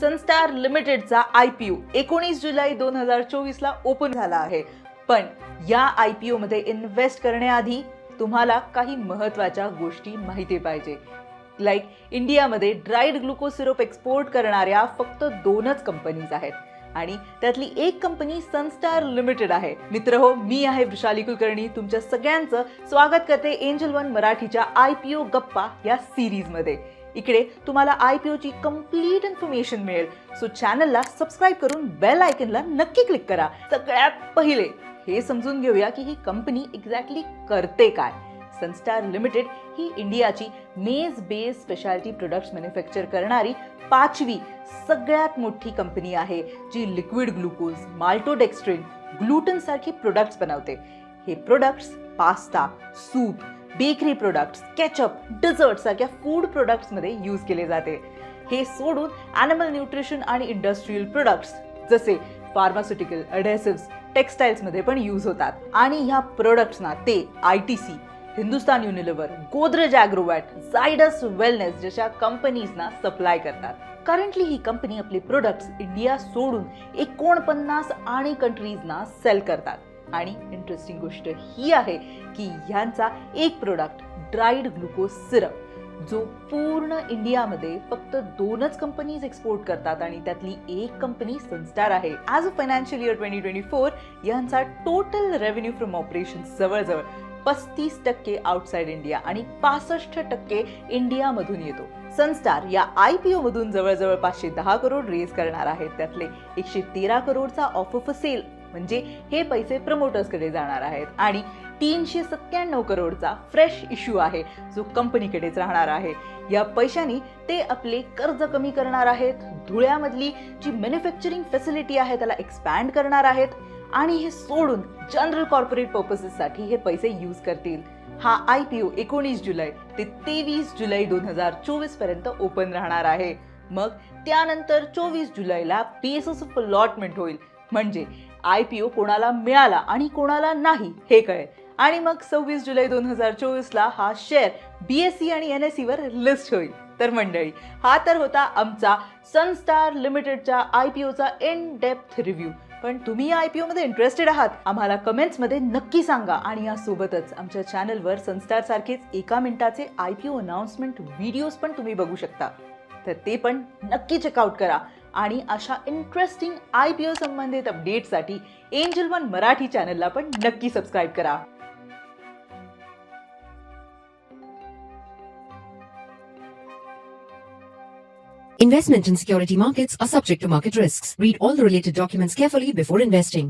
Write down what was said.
Sunstar लिमिटेडचा I P O एकोणीस जुलै दोन हजार चोवीसला ओपन झाला आहे. पण या आय पी ओमध्ये इन्व्हेस्ट करण्याआधी तुम्हाला काही महत्त्वाच्या गोष्टी माहिती पाहिजे. लाईक इंडियामध्ये ड्राईड ग्लुकोज सिरप एक्सपोर्ट करणाऱ्या फक्त दोनच कंपनीज आहेत. आणि त्यातली एक कंपनी सनस्टार लिमिटेड आहे. मित्र हो मी आहे वृषाली कुलकर्णी. तुमच्या सगळ्यांचं स्वागत करते एंजल वन मराठीच्या आय पी ओ गप्पा या सिरीजमध्ये. इकडे तुम्हाला आय पी ओची कंप्लीट इन्फॉर्मेशन मिळेल. सो चॅनलला सबस्क्राईब करून बेल आयकनला नक्की क्लिक करा. सगळ्यात पहिले हे समजून घेऊया की ही कंपनी एक्झॅक्टली करते काय. सनस्टार लिमिटेड ही इंडियाची मेज बेस स्पेशालिटी प्रोडक्ट्स मॅन्युफॅक्चर करणारी पाचवी सगळ्यात मोठी कंपनी आहे जी लिक्विड ग्लुकोज माल्टोडेक्स्ट्रिन ग्लुटनसारखी प्रोडक्ट्स बनवते. हे products pasta soup bakery products ketchup dessert सारख्या फूड प्रोडक्ट्समध्ये यूज केले जाते. हे सोडून ॲनिमल न्यूट्रिशन आणि इंडस्ट्रीयल प्रोडक्ट्स जसे फार्मास्युटिकल अडेसिव्स टेक्स्टाईल्समध्ये पण यूज होतात. आणि ह्या प्रोडक्ट्सना ते I T C Hindustan Unilever Godrej Agrovet Zydus wellness जशा कंपनीजना सप्लाय करतात. करंटली ही कंपनी आपले प्रोडक्ट्स इंडिया सोडून एकोणपन्नास आणि कंट्रीजना सेल करतात. आणि इंटरेस्टिंग गोष्ट ही आहे की ह्यांचा एक प्रोडक्ट ड्राईड ग्लुकोज सिरप जो पूर्ण इंडियामध्ये फक्त दोनच कंपनीज एक्सपोर्ट करतात आणि त्यातली एक कंपनी सनस्टार आहे. As a financial year twenty twenty four यांचा टोटल रेव्हेन्यू फ्रॉम ऑपरेशन जवळजवळ पस्तीस टक्के आउटसाइड इंडिया आणि पासष्ट टक्के इंडियामधून येतो. सनस्टार या आय पी ओ मधून जवळजवळ पाचशे दहा करोड रेज करणार आहेत त्यातले एकशे तेरा करोडचा ऑफ ऑफ सेल म्हणजे हे पैसे प्रमोटर्सकडे जाणार आहेत. आणि तीनशे सत्त्याण्णव करोडचा फ्रेश इश्यू आहे जो कंपनीकडेच राहणार आहे. या पैशाने ते आपले कर्ज कमी करणार आहेत. धुळ्यामधली जी मॅन्युफॅक्चरिंग फॅसिलिटी आहे त्याला एक्सपॅन्ड करणार आहेत. आणि हे सोडून जनरल कॉर्पोरेट पर्पसेससाठी हे पैसे यूज करतील. हा आय पी ओ एकोणीस जुलै ते तेवीस जुलै दोन हजार चोवीसपर्यंत ओपन राहणार आहे. मग त्यानंतर चोवीस जुलैला बेसिस ऑफ अलॉटमेंट होईल. म्हणजे आय पी ओ कोणाला मिळाला आणि कोणाला नाही हे कळेल. आणि मग सव्वीस जुलै दोन हजार चोवीसला हा शेअर बी एस सी आणि एन एस सीवर लिस्ट होईल. तर मंडळी हा तर होता आमचा सनस्टार लिमिटेडच्या आय पी ओचा इन डेप्थ रिव्ह्यू पण तुम्ही या आय पी ओमध्ये इंटरेस्टेड आहात आम्हाला कमेंट्समध्ये नक्की सांगा. आणि यासोबतच आमच्या चॅनलवर सनस्टारसारखेच एका मिनिटाचे I P O announcement videos पण तुम्ही बघू शकता. तर ते पण नक्की चेकआउट करा. आणि अशा इंटरेस्टिंग आय पी ओ संबंधित अपडेटसाठी एंजल वन मराठी चॅनलला पण नक्की सबस्क्राईब करा Investment in security markets are subject to market risks. Read all the related documents carefully before investing.